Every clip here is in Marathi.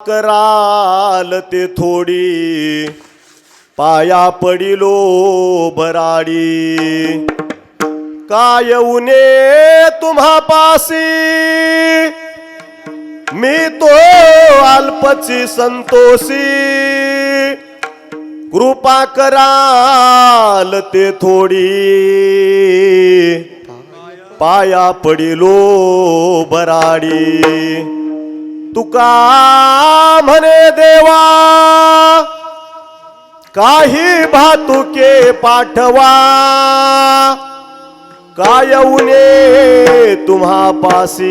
कराल ते थोडी. पाया पडिलो बराडी काय उने तुम्हा पासी मी तो अल्पची संतोषी. कृपा कराल ते थोडी. पाया पडिलो बराडी तुका म्हणे देवा काही भातुके पाठवा. काय उने तुम्हा पासी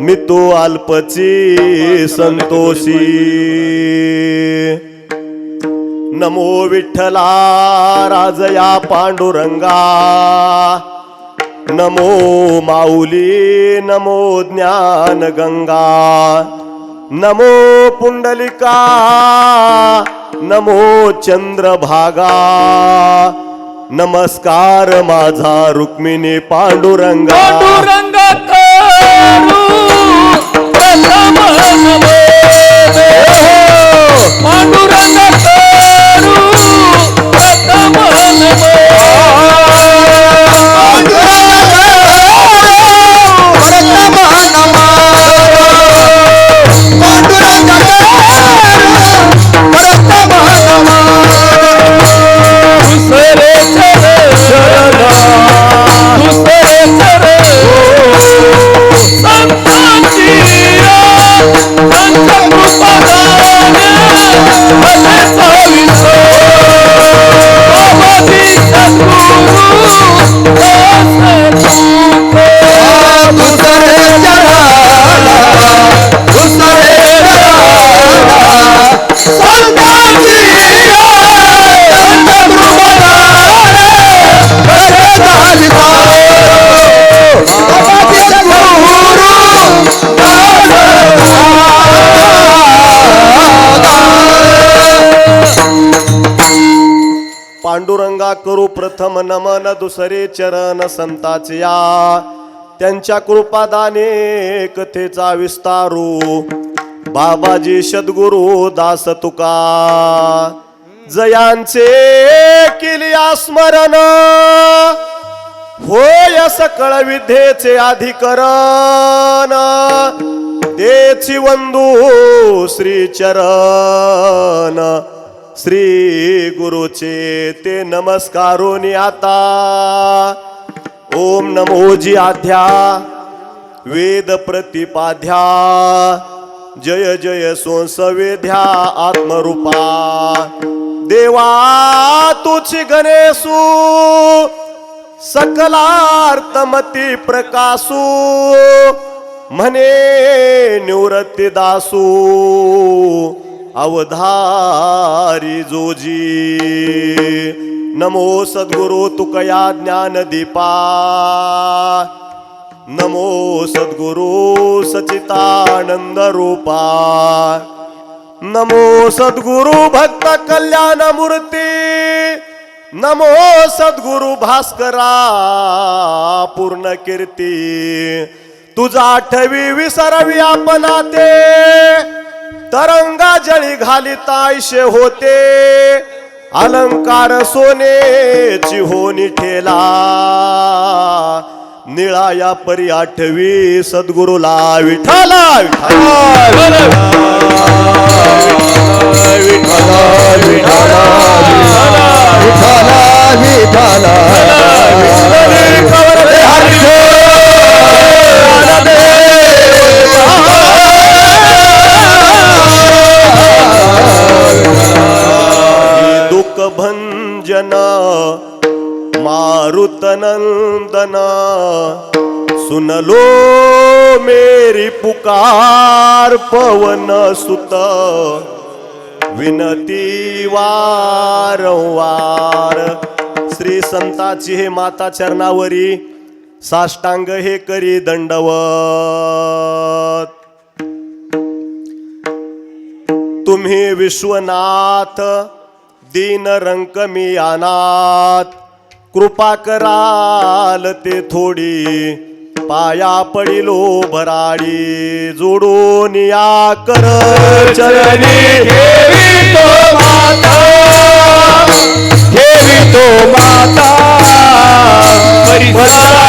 मी तो अल्पची संतोषी. नमो विठ्ठला राजया पांडुरंगा नमो माऊली नमो ज्ञान गंगा नमो पुंडलिका नमो चंद्रभागा नमस्कार माझा रुक्मिणी पांडुरंगा. पांडुरंग कृपादान मन दुसरे चरण संताचे या त्यांच्या कृपादाने कथेचा विस्तारू. बाबाजी सद्गुरु दास तुका. जयांचे किलिया स्मरण. होय सकळ विद्येचे अधिकरण. तेची वंदू श्री चरण श्री गुरुचे ते नमस्कारोनी आता ओम नमोजी आध्या वेद प्रतिपाध्या जय जय सोंसवेध्या आत्मरूपा। देवा तुझी गणेशू सकलार्थमती प्रकाशू म्हणे निवृत्ती दासू। अवधारी जोजी. नमो सद्गुरु तुकया ज्ञानदीपा नमो सद्गुरु सचितानंद रूपा. नमो सद्गुरु भक्त कल्याण मूर्ती. नमो सद्गुरु भास्करा पूर्ण कीर्ती. तुझा आठवी विसरवी आपणा ते तरंगा जळी घाली तायशे होते अलंकार सोनेची होनी ठेला निळा या परी आठवी सद्गुरुला विठाला विठाला विठाला विठाला विठाला विठाला दुःख भंजन मारुतनंदन सुनलो मेरी पुकार पवन सुत विनती वारंवार. श्री संताची हे माता चरणावरी साष्टांग हे करी दंडवत. तुम्ही विश्वनाथ दीन रंक मी अनाथ. कृपा कराल ते थोडी पाया पडिलो भराडी जोडून या कर चरणी. तो माता. तो माता. परिसारे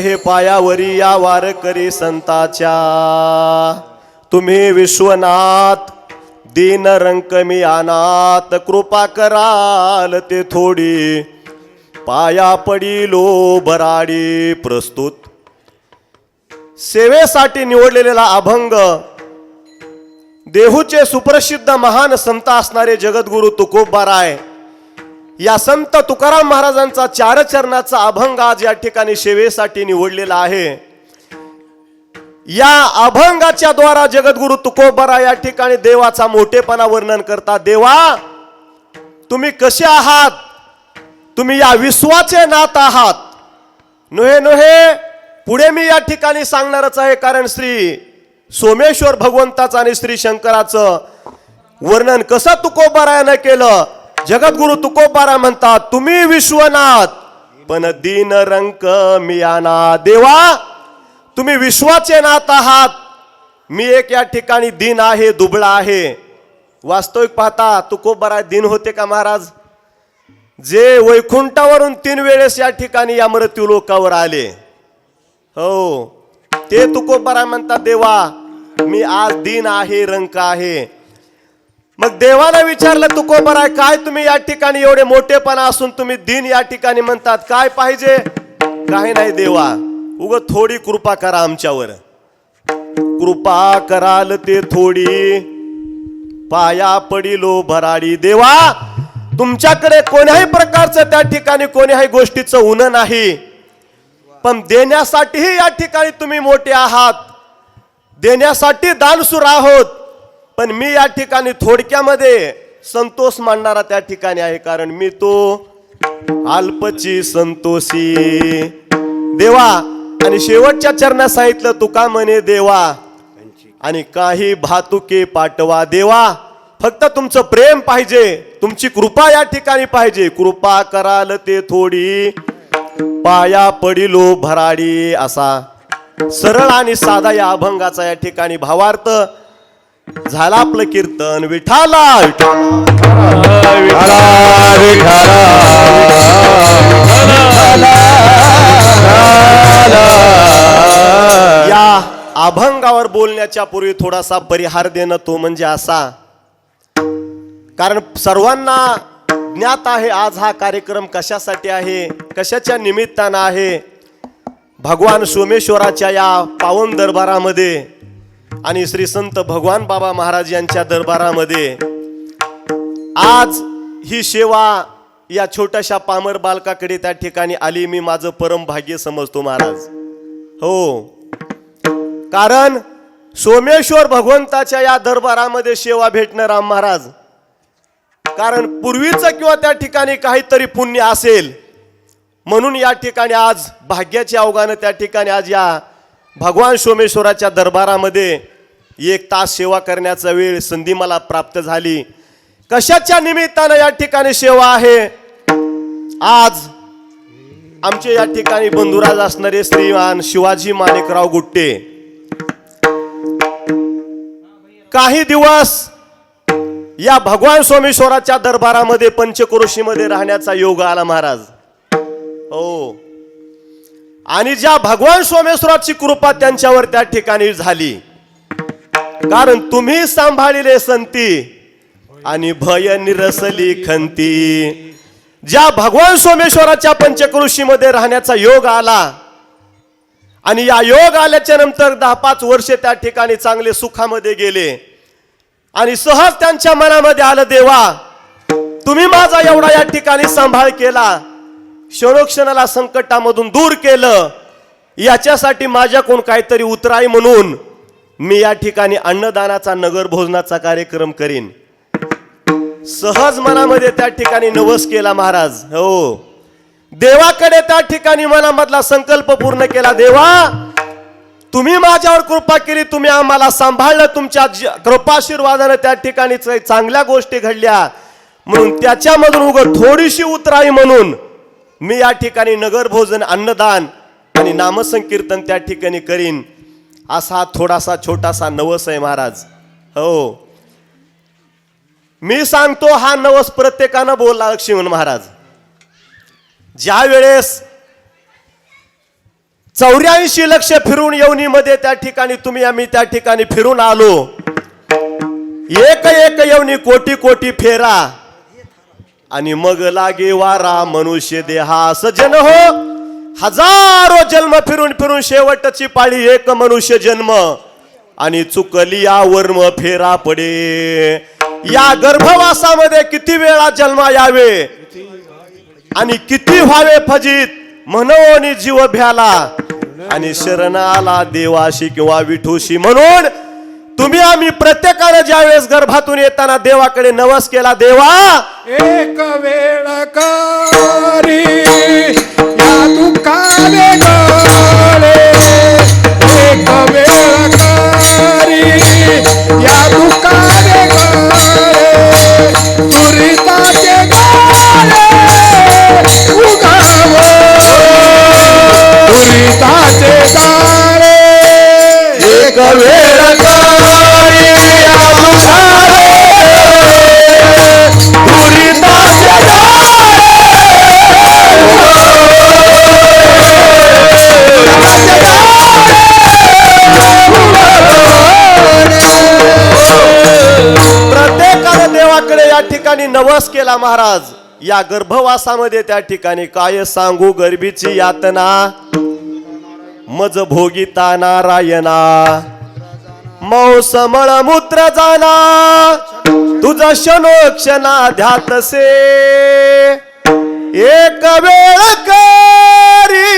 हे पायावरी या वारकरी संताच्या. तुम्ही विश्वनाथ दीन रंकमी अनाथ कृपा कराल ते थोडी. पाया पडिलो भराडी प्रस्तुत. सेवेसाठी निवडलेला अभंग देहूचे सुप्रसिद्ध महान संत असणारे जगद्गुरु तुकोबाराय या संत तुकाराम महाराजांचा चारचरणाचा अभंग आज या ठिकाणी सेवेसाठी निवडलेला आहे. या अभंगाच्या द्वारा जगद्गुरु तुकोबरा या ठिकाणी देवाचा मोठेपणा वर्णन करता देवा तुम्ही कसे आहात? तुम्ही या विश्वाचे नात आहात. नोहे नोहे पुढे मी या ठिकाणी सांगणारच आहे कारण श्री सोमेश्वर भगवंताचं आणि श्री शंकराचं वर्णन कसं तुकोबरायानं केलं? जगद्गुरु तुकोबारा म्हणतात तुम्ही विश्वनाथ. पण दीन रंक मियाना देवा तुम्ही विश्वाचे नाथ आहात. मी एक या ठिकाणी दिन आहे दुबळा आहे. वास्तविक पाहता तुकोबारा दिन होते का महाराज? जे वैकुंठावरून तीन वेळेस या ठिकाणी या मृत्यू लोकावर आले. हो ते तुकोबारा म्हणतात देवा मी आज दिन आहे रंक आहे. मग देवाला विचारलं तुकोबरा काय तुम्ही या ठिकाणी एवढे मोठेपणा असून तुम्ही दिन या ठिकाणी म्हणतात काय पाहिजे? काही नाही देवा उग थोडी कृपा करा आमच्यावर. कृपा कराल ते थोडी पाया पडिलो भराडी. देवा तुमच्याकडे कोण्याही प्रकारचं त्या ठिकाणी कोण्याही गोष्टीचं उन नाही पण देण्यासाठीही या ठिकाणी तुम्ही मोठे आहात. देण्यासाठी दानसूर आहोत. पण मी या ठिकाणी थोडक्यामध्ये संतोष मांडणारा त्या ठिकाणी आहे कारण मी तो अल्पची संतोषी. देवा आणि शेवटच्या चरणात सांगितलं तुका म्हणे देवा आणि काही भातुके पाठवा. देवा फक्त तुमचं प्रेम पाहिजे तुमची कृपा या ठिकाणी पाहिजे. कृपा कराल ते थोडी पाया पडिलो भराडी असा. सरळ आणि साधा या अभंगाचा या ठिकाणी भावार्थ झाला आपलं कीर्तन विठाला विठाला. या अभंगावर बोलण्याच्या पूर्वी थोडासा परिहार देणं तो म्हणजे असा. कारण सर्वांना ज्ञात आहे आज हा कार्यक्रम कशासाठी आहे कशाच्या निमित्तानं आहे? भगवान सोमेश्वराच्या या पावन दरबारामध्ये आणि श्री संत भगवान बाबा महाराज यांच्या दरबारामध्ये आज ही सेवा या छोट्याशा पामर बालकाकडे त्या ठिकाणी आली. मी माझं परम भाग्य समजतो महाराज. हो. कारण सोमेश्वर भगवंताच्या या दरबारामध्ये सेवा भेटणं राम महाराज. कारण पूर्वीचं किंवा त्या ठिकाणी काहीतरी पुण्य असेल म्हणून या ठिकाणी आज भाग्याची अवगानं त्या ठिकाणी आज या भगवान सोमेश्वराच्या दरबारामध्ये एक तास सेवा करण्याचा वेळ संधी मला प्राप्त झाली. कशाच्या निमित्तानं या ठिकाणी सेवा आहे? आज आमचे या ठिकाणी बंधुराज असणारे श्रीमान शिवाजी माणिकराव गुट्टे. काही दिवस या भगवान सोमेश्वराच्या दरबारामध्ये पंचक्रोशीमध्ये राहण्याचा योग आला महाराज. हो. आणि ज्या भगवान सोमेश्वराची कृपा त्यांच्यावर त्या ठिकाणी झाली. कारण तुम्ही सांभाळिले संती. आणि भय निरसली खंती. ज्या भगवान सोमेश्वराच्या पंचकृषीमध्ये राहण्याचा योग आला आणि या योग आल्याच्यानंतर दहा पाच वर्षे त्या ठिकाणी चांगले सुखामध्ये गेले आणि सहज त्यांच्या मनामध्ये आलं देवा तुम्ही माझा एवढा या ठिकाणी सांभाळ केला. क्षणोक्षणाला संकटामधून दूर केलं. याच्यासाठी माझ्याकडून काहीतरी उतराई म्हणून मी या ठिकाणी अन्नदानाचा नगर भोजनाचा कार्यक्रम करीन. सहज मनामध्ये त्या ठिकाणी नवस केला महाराज. हो. देवाकडे त्या ठिकाणी मनामधला संकल्प पूर्ण केला. देवा तुम्ही माझ्यावर कृपा केली तुम्ही आम्हाला सांभाळलं तुमच्या कृपाशीर्वादानं त्या ठिकाणी चांगल्या गोष्टी घडल्या. म्हणून त्याच्यामधून उघड थोडीशी उतराई म्हणून मी या ठिकाणी नगर भोजन अन्नदान आणि नामसंकीर्तन त्या ठिकाणी करीन. असा थोडासा छोटासा नवस आहे महाराज. हो. मी सांगतो हा नवस प्रत्येकानं बोलला लक्ष्मण महाराज. ज्या वेळेस चौऱ्याऐंशी लक्ष फिरून येवनीमध्ये त्या ठिकाणी तुम्ही आम्ही त्या ठिकाणी फिरून आलो. एक एक येवनी कोटी कोटी फेरा. आणि मग लागे वारा मनुष्य देहा सजन हो. हजारो जन्म फिरून फिरून शेवटची पाळी एक मनुष्य जन्म. आणि चुकली या वर्म फेरा पडे. या गर्भवासामध्ये किती वेळा जन्मा यावे? आणि किती व्हावे फजित? म्हणून जीव भ्याला. आणि शरणाला देवाशी किंवा विठूशी म्हणून तुम्ही आम्ही प्रत्येकाने ज्यावेळेस गर्भातून येताना देवाकडे नवस केला देवा! एक वेळ करी या दुःखाने गळे एक वेळ करी. या दुःखाने गळे दुरिताचे गाळे उगाव. दुरिताचे गाळे एक वेळ त्या ठिकाणी नवस केला महाराज. या गर्भवासामध्ये त्या ठिकाणी काय सांगू गर्भीची यातना? मज भोगिता नारायणा मौसमळ मूत्र जाना. तुझा क्षणोक्षणा ध्यातसे. एक वेळ करी.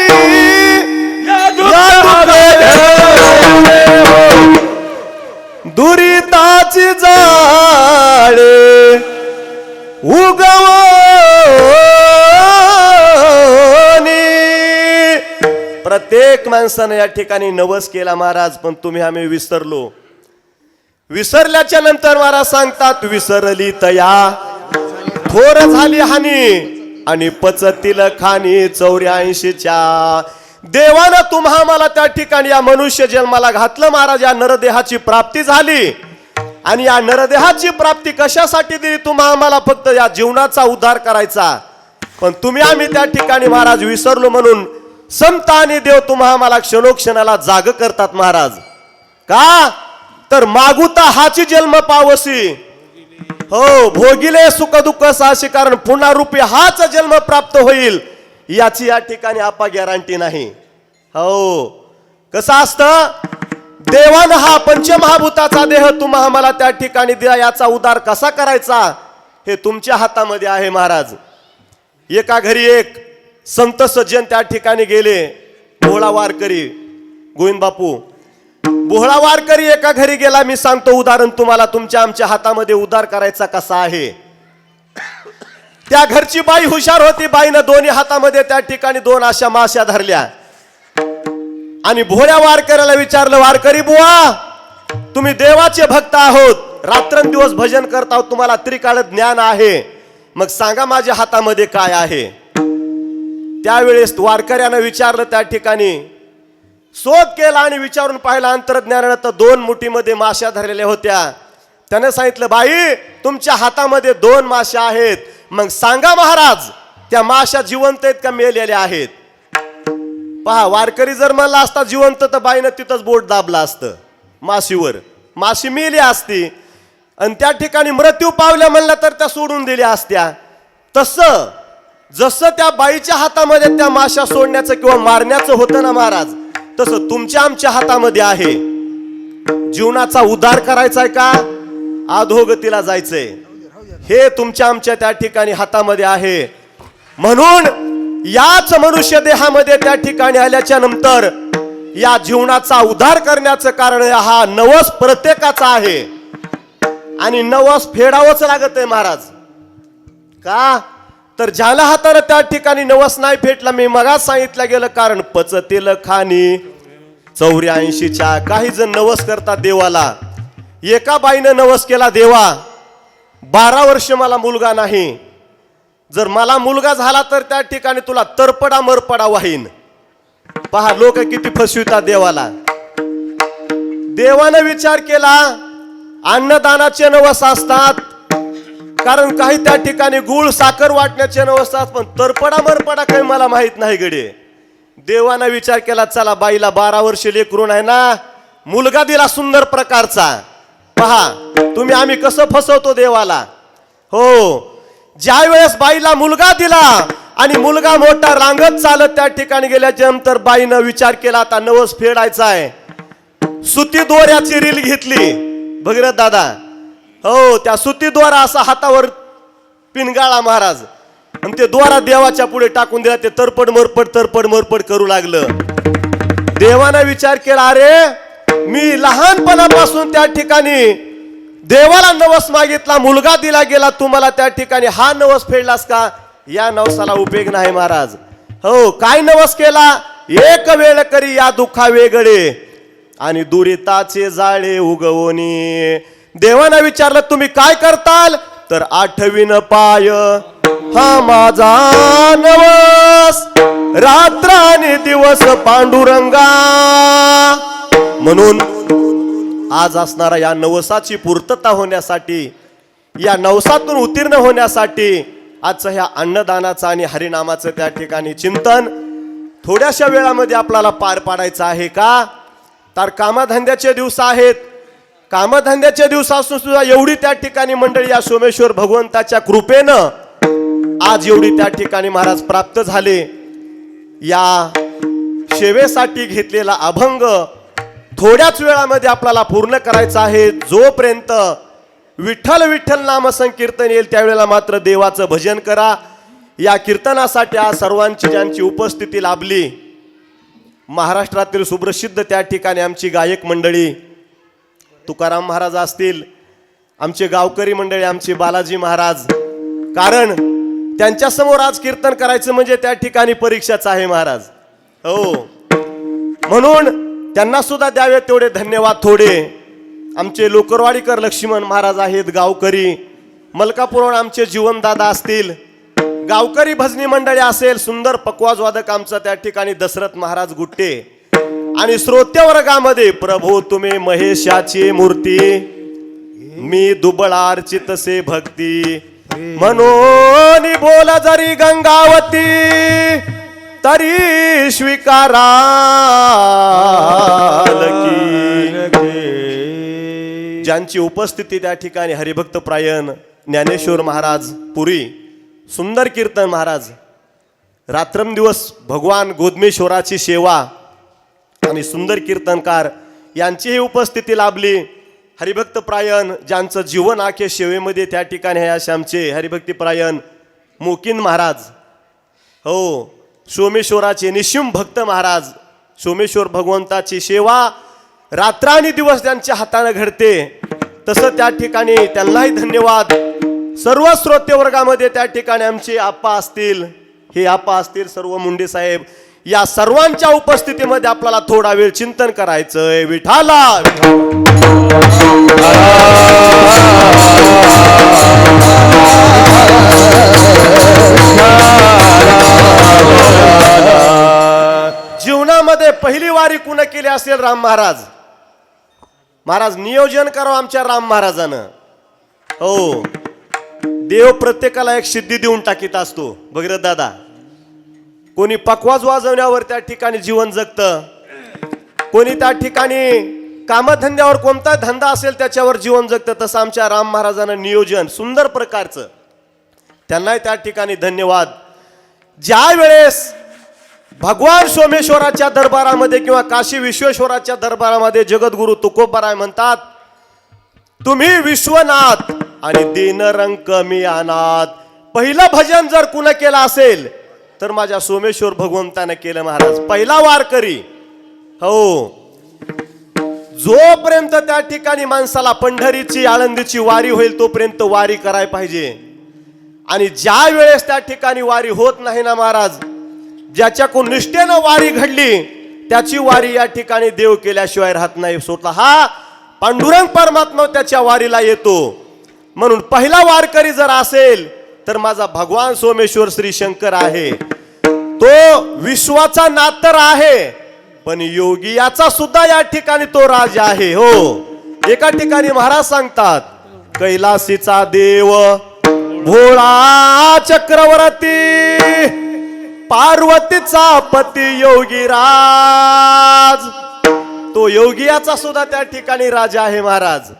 दुरिताची जाळे उगव प्रत्येक माणसानं या ठिकाणी नवस केला महाराज पण तुम्ही आम्ही विसरलो. विसरल्याच्या नंतर महाराज सांगतात विसरली तया. थोर झाली हानी आणि पचतील खानी चौऱ्याऐंशीच्या. देवानं तुम्हा मला त्या ठिकाणी या मनुष्य जन्माला घातलं महाराज या नरदेहाची प्राप्ती झाली. आणि या नरदेहाची प्राप्ती कशासाठी दिली? तुम्हा आम्हाला फक्त या जीवनाचा उद्धार करायचा. पण तुम्ही आम्ही त्या ठिकाणी महाराज विसरलो म्हणून संत आणि देव तुम्हा आम्हाला क्षणोक्षणाला जाग करतात महाराज. का? तर मागुता हाची जन्म पावसी. हो भोगिले सुख दुःख साहसी कारण पुन्हा रूपी हाच जन्म प्राप्त होईल. याची या ठिकाणी आपा गॅरंटी नाही. हो. कसं असतं? देवानं हा पंचमहाभूताचा देह तुम्हा आम्हाला त्या ठिकाणी द्या याचा उदार कसा करायचा? हे तुमच्या हातामध्ये आहे महाराज. एका घरी एक संत सज्जन त्या ठिकाणी गेले. भोळा वारकरी गोविंद बापू बोहळा वारकरी एका घरी गेला मी सांगतो उदाहरण तुम्हाला. तुमच्या आमच्या हातामध्ये उदार करायचा कसा आहे? त्या घरची बाई हुशार होती बाईनं दोन्ही हातामध्ये त्या ठिकाणी दोन अशा माश्या धरल्या. आणि भोळ्या वारकऱ्याला विचारलं वारकरी बुवा तुम्ही देवाचे भक्त आहोत. रात्रंदिवस भजन करता आहोत तुम्हाला त्रिकाळ ज्ञान आहे. मग सांगा माझ्या हातामध्ये काय आहे? त्यावेळेस वारकऱ्यानं विचारलं त्या ठिकाणी शोध केला आणि विचारून पाहिला अंतर्ज्ञानानं तर दोन मुठीमध्ये माश्या धरलेल्या होत्या. त्यानं सांगितलं बाई तुमच्या हातामध्ये दोन माश्या आहेत. मग सांगा महाराज त्या माश्या जिवंत आहेत का मेलेल्या आहेत? पहा वारकरी जर म्हणला असता जिवंत तर बाईनं तिथंच बोट दाबला असतं माशीवर. माशी मेली असती आणि त्या ठिकाणी मृत्यू पावल्या म्हणल्या तर त्या सोडून दिल्या असत्या. तसं जसं त्या बाईच्या हातामध्ये त्या माशा सोडण्याचं किंवा मारण्याचं होतं ना महाराज तसं तुमच्या आमच्या हातामध्ये आहे. जीवनाचा उद्धार करायचा आहे का? अधोगतीला जायचंय. हे तुमच्या आमच्या त्या ठिकाणी हातामध्ये आहे. म्हणून याच मनुष्य देहामध्ये त्या ठिकाणी आल्याच्यानंतर या जीवनाचा उद्धार करण्याचं कारण हा नवस प्रत्येकाचा आहे. आणि नवस फेडावंच लागत आहे महाराज. का? तर ज्याला हाताने त्या ठिकाणी नवस नाही फेटला मी मगाच सांगितलं गेलं कारण पचतील खाणी. चौऱ्याऐंशीच्या काही जण नवस करतात देवाला. एका बाईनं नवस केला देवा बारा वर्ष मला मुलगा नाही. जर मला मुलगा झाला तर त्या ठिकाणी तुला तरपडा मरपडा वाहीन. पहा लोक किती फसवितात देवाला. देवानं विचार केला अन्नदानाचे नवस असतात कारण काही त्या ठिकाणी गुळ साखर वाटण्याचे नवस असतात पण तरपडा मरपडा काही मला माहीत नाही गडे. देवानं विचार केला चला बाईला बारा वर्ष लेकरून आहे ना मुलगा दिला सुंदर प्रकारचा. पहा तुम्ही आम्ही कसं फसवतो देवाला? हो ज्या वेळेस बाईला मुलगा दिला आणि मुलगा मोठा रांगत चालत त्या ठिकाणी गेल्याच्यानंतर बाईनं विचार केला आता नवस फेडायचा आहे. सुती दोऱ्याची रील घेतली. भगीरथ दादा? हो त्या सुती दोरा असा हातावर पिनगाळा महाराज. आणि ते दोरा देवाच्या पुढे टाकून दिला ते तरपड मरपड तरपड मरपड करू लागलं. देवानं विचार केला अरे मी लहानपणापासून त्या ठिकाणी देवाला नवस मागितला मुलगा दिला गेला तुम्हाला त्या ठिकाणी हा नवस फेडलास का? या नवसाला उपयोग नाही महाराज. हो काय नवस केला? एक वेळ करी या दुःखा वेगळे. आणि दुरिताचे जाळे उगवणी देवानं विचारलं तुम्ही काय करताल? तर आठवीन पाय हा माझा नवस. रात्र आणि दिवस पांडुरंगा. म्हणून आज असणारा या नवसाची पूर्तता होण्यासाठी या नवसातून उत्तीर्ण होण्यासाठी आजचं ह्या अन्नदानाचं आणि हरिनामाचं त्या ठिकाणी चिंतन थोड्याशा वेळामध्ये आपल्याला पार पाडायचं आहे का? तर कामधंद्याचे दिवस आहेत. कामधंद्याच्या असून सुद्धा एवढी त्या ठिकाणी मंडळी या सोमेश्वर भगवंताच्या कृपेनं आज एवढी त्या ठिकाणी महाराज प्राप्त झाले. या सेवेसाठी घेतलेला अभंग थोड्याच वेळामध्ये आपल्याला पूर्ण करायचा आहे. जोपर्यंत विठ्ठल विठ्ठल नाम संकीर्तन येईल त्यावेळेला मात्र देवाचं भजन करा. या कीर्तनासाठी आज सर्वांची ज्यांची उपस्थिती लाभली महाराष्ट्रातील सुप्रसिद्ध त्या ठिकाणी आमची गायक मंडळी तुकाराम महाराज असतील आमचे गावकरी मंडळी आमचे बालाजी महाराज. कारण त्यांच्यासमोर आज कीर्तन करायचं म्हणजे त्या ठिकाणी परीक्षाच आहे महाराज. हो. म्हणून त्यांना सुद्धा द्यावे तेवढे धन्यवाद थोडे. आमचे लोकरवाडीकर लक्ष्मण महाराज आहेत गावकरी. मलकापुरवण आमचे जीवनदादा असतील. गावकरी भजनी मंडळी असेल सुंदर पकवाज वादक आमचा त्या ठिकाणी दशरथ महाराज गुट्टे. आणि श्रोत्या वर्गामध्ये प्रभू तुम्ही महेशाची मूर्ती. मी दुबळा अर्चित से भक्ती. म्हणून बोल जरी गंगावती तरी स्वीकाराल की ज्यांची उपस्थिती त्या ठिकाणी हरिभक्त प्रायण ज्ञानेश्वर महाराज पुरी सुंदर कीर्तन महाराज रात्रंदिवस भगवान गोदमेश्वराची सेवा आणि सुंदर कीर्तनकार यांचीही उपस्थिती लाभली. हरिभक्त प्रायण ज्यांचं जीवन आखे सेवेमध्ये त्या ठिकाणी आहे असे आमचे हरिभक्तीप्रायण मोकिन महाराज. हो सोमेश्वराचे निशिम भक्त महाराज सोमेश्वर भगवंताची सेवा रात्र आणि दिवस त्यांच्या हाताने घडते. तसं त्या ठिकाणी त्यांनाही धन्यवाद. सर्व श्रोते वर्गामध्ये त्या ठिकाणी आमचे आप्पा असतील. हे आप्पा असतील सर्व मुंडे साहेब या सर्वांच्या उपस्थितीमध्ये आपल्याला थोडा वेळ चिंतन करायचंय. विठाला जीवनामध्ये पहिली वारी कुणा केली असेल राम महाराज? महाराज नियोजन करावं आमच्या राम महाराजानं. हो. देव प्रत्येकाला एक सिद्धी देऊन टाकीत असतो. भगीरथ दादा कोणी पकवाज वाजवण्यावर त्या ठिकाणी जीवन जगतं. कोणी त्या ठिकाणी कामधंद्यावर कोणता धंदा असेल त्याच्यावर जीवन जगतं. तसं आमच्या राम महाराजांना नियोजन सुंदर प्रकारचं. त्यांनाही त्या ठिकाणी धन्यवाद. ज्या वेळेस भगवान सोमेश्वराच्या दरबारामध्ये किंवा काशी विश्वेश्वराच्या दरबारामध्ये जगद्गुरु तुकोबराय म्हणतात तुम्ही विश्वनाथ आणि दीनरंक मी अनाथ. पहिलं भजन जर कुणा केलं असेल तर माझ्या सोमेश्वर भगवंतानं केलं महाराज. पहिला वारकरी. हो. जोपर्यंत त्या ठिकाणी माणसाला पंढरीची आळंदीची वारी होईल तोपर्यंत वारी कराय पाहिजे. आणि ज्या वेळेस त्या ठिकाणी वारी होत नाही ना महाराज ज्याच्याकडून निष्ठेनं वारी घडली त्याची वारी या ठिकाणी देव केल्याशिवाय राहत नाही. स्वतः पांडुरंग परमात्मा त्याच्या वारीला येतो. म्हणून पहिला वारकरी जर असेल तर माझा भगवान सोमेश्वर श्री शंकर आहे. तो विश्वाचा नातर आहे पण योगी याचा सुद्धा या ठिकाणी तो राजा आहे हो. एका ठिकाणी महाराज सांगतात कैलासीचा देव भोळा चक्रवर्ती पार्वतीचा पती योगीराज तो योगियाचा सुद्धा त्या ठिकाणी राजा आहे महाराज.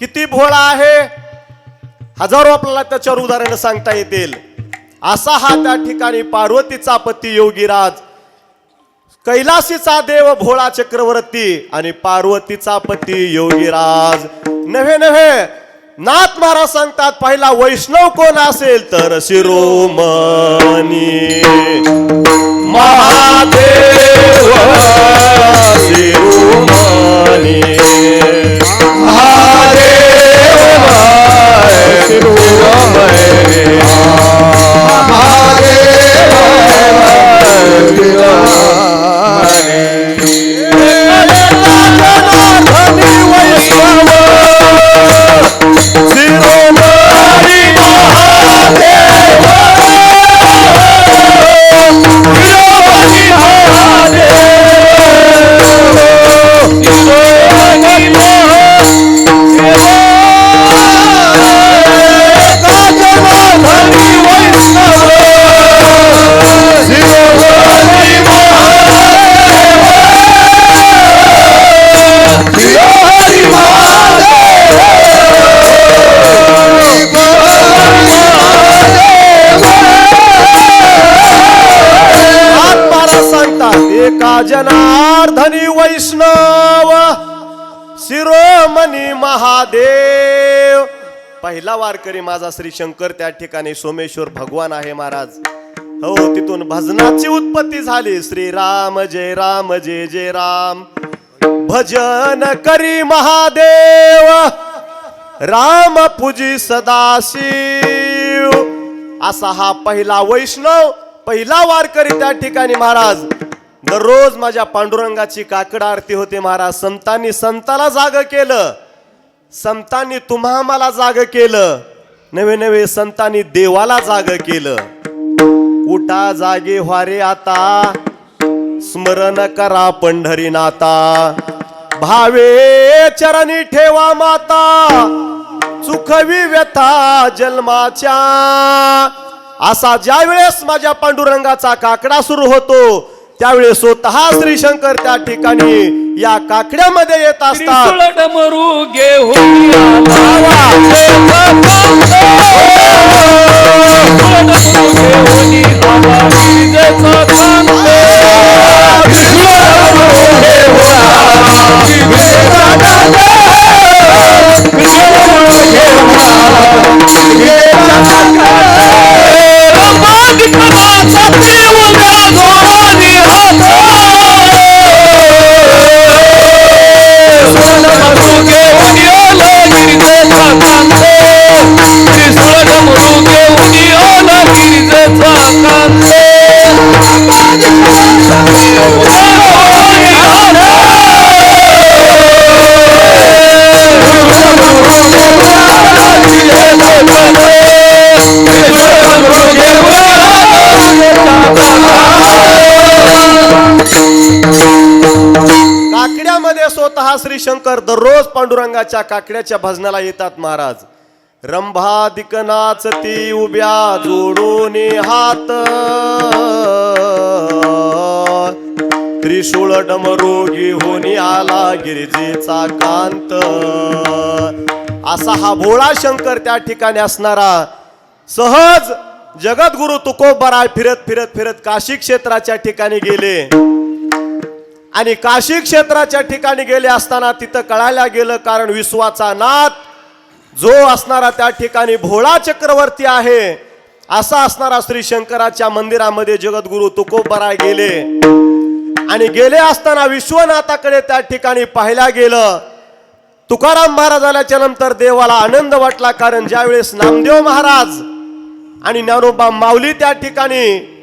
किती भोळा आहे? हजारो आपल्याला त्याच्यावर उदाहरण सांगता येतील. असा हा त्या ठिकाणी पार्वतीचा पती योगीराज. कैलासीचा देव भोळा चक्रवर्ती आणि पार्वतीचा पती योगीराज. नव्हे नव्हे. नाथ महाराज सांगतात पहिला वैष्णव कोण असेल तर शिरोमणी. महादेव! पहिला वारकरी माझा श्री शंकर त्या ठिकाणी सोमेश्वर भगवान आहे महाराज. हो, हो तिथून भजनाची उत्पत्ती झाली. श्रीराम जय राम जय जय राम. भजन करी महादेव. राम पूजी सदाशिव असा हा पहिला वैष्णव पहिला वारकरी त्या ठिकाणी महाराज. दररोज माझ्या पांडुरंगाची काकड आरती होते महाराज. संतांनी संताला जाग केलं. संतांनी तुम्हा मला जाग केलं. नवे नवे संतांनी देवाला जाग केलं. उठा जागे व्हारे आता. स्मरण करा पंढरीनाथा भावे चरणी ठेवा माता. सुखवी व्यथा जन्माच्या. असा ज्या वेळेस माझ्या पांडुरंगाचा काकडा सुरू होतो त्यावेळेस स्वतः श्री शंकर त्या ठिकाणी या काकड्यामध्ये येत असतात. डमरू घेऊन श्री शंकर दररोज पांडुरंगाच्या काकड्याच्या भजनाला येतात महाराज. रंभादिकनाच ती उभ्या जोडून हात. त्रिशूळ डमरोगी होनी आला गिरिजेचा कांत. असा हा भोळा शंकर त्या ठिकाणी असणारा सहज जगद्गुरु तुकोबराय फिरत फिरत फिरत काशी क्षेत्राच्या ठिकाणी गेले. आणि काशी क्षेत्राच्या ठिकाणी गेले असताना तिथं कळायला गेलं कारण विश्वाचा नाथ जो असणारा त्या ठिकाणी भोळा चक्रवर्ती आहे असा असणारा श्री शंकराच्या मंदिरामध्ये जगद्गुरु तुकोबराय गेले. आणि गेले असताना विश्वनाथाकडे त्या ठिकाणी पाहायला गेलं. तुकाराम महाराजाच्या नंतर देवाला आनंद वाटला कारण ज्यावेळेस नामदेव महाराज आणि ज्ञानोबा माऊली त्या ठिकाणी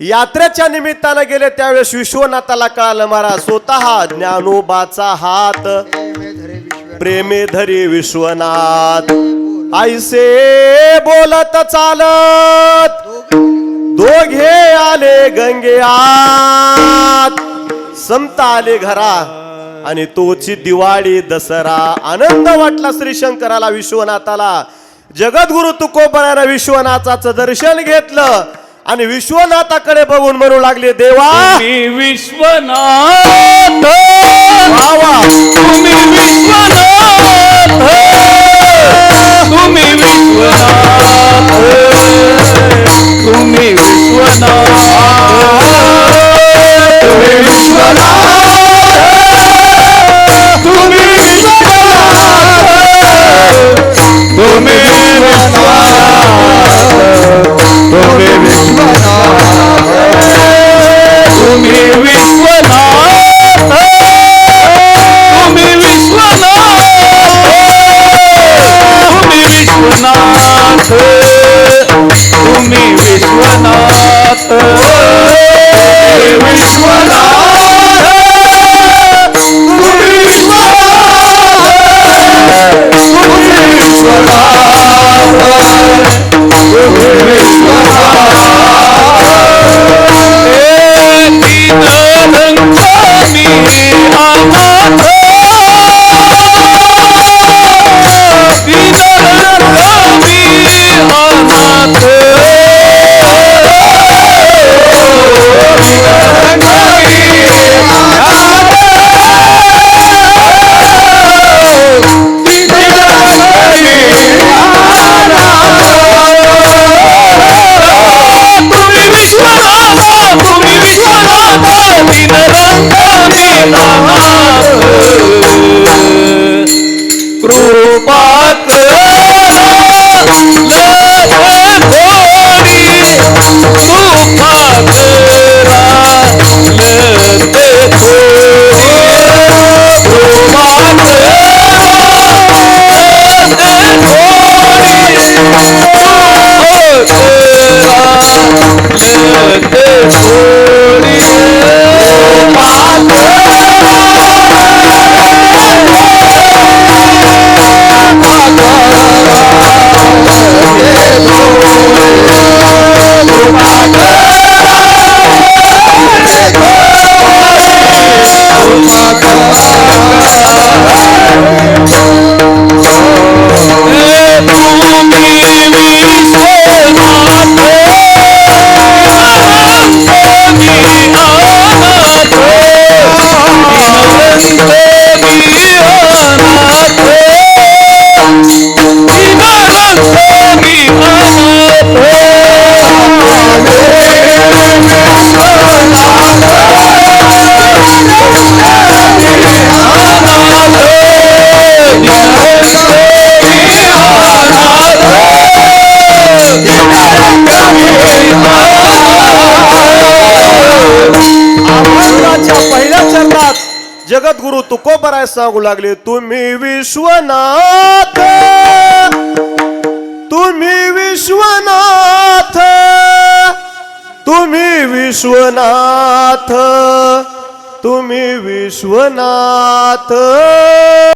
यात्रेच्या निमित्तानं गेले त्यावेळेस विश्वनाथाला कळालं महाराज स्वतः ज्ञानोबाचा हात. प्रेमे धरी विश्वनाथ. ऐसे बोलत चालत. दोघे आले गंगे आत. संत आले घरा आणि तोची दिवाळी दसरा. आनंद वाटला श्री शंकराला विश्वनाथाला. जगद्गुरु तुकोबरानं विश्वनाथाचं दर्शन घेतलं. आणि विश्वनाथाकडे बघून म्हणू लागले देवा! तुम्ही विश्वनाथ! वा वा तुम्ही विश्वनाथ! तुम्ही विश्वनाथ! तुम्ही विश्वनाथ! तुम्ही विश्वनाथ! तुम्ही विश्वनाथ! तुम्ही विश्वनाथ! तुम्ही Here is what काय सांगू लागले? तुम्ही विश्वनाथ. तुम्ही विश्वनाथ. तुम्ही विश्वनाथ. तुम्ही विश्वनाथ.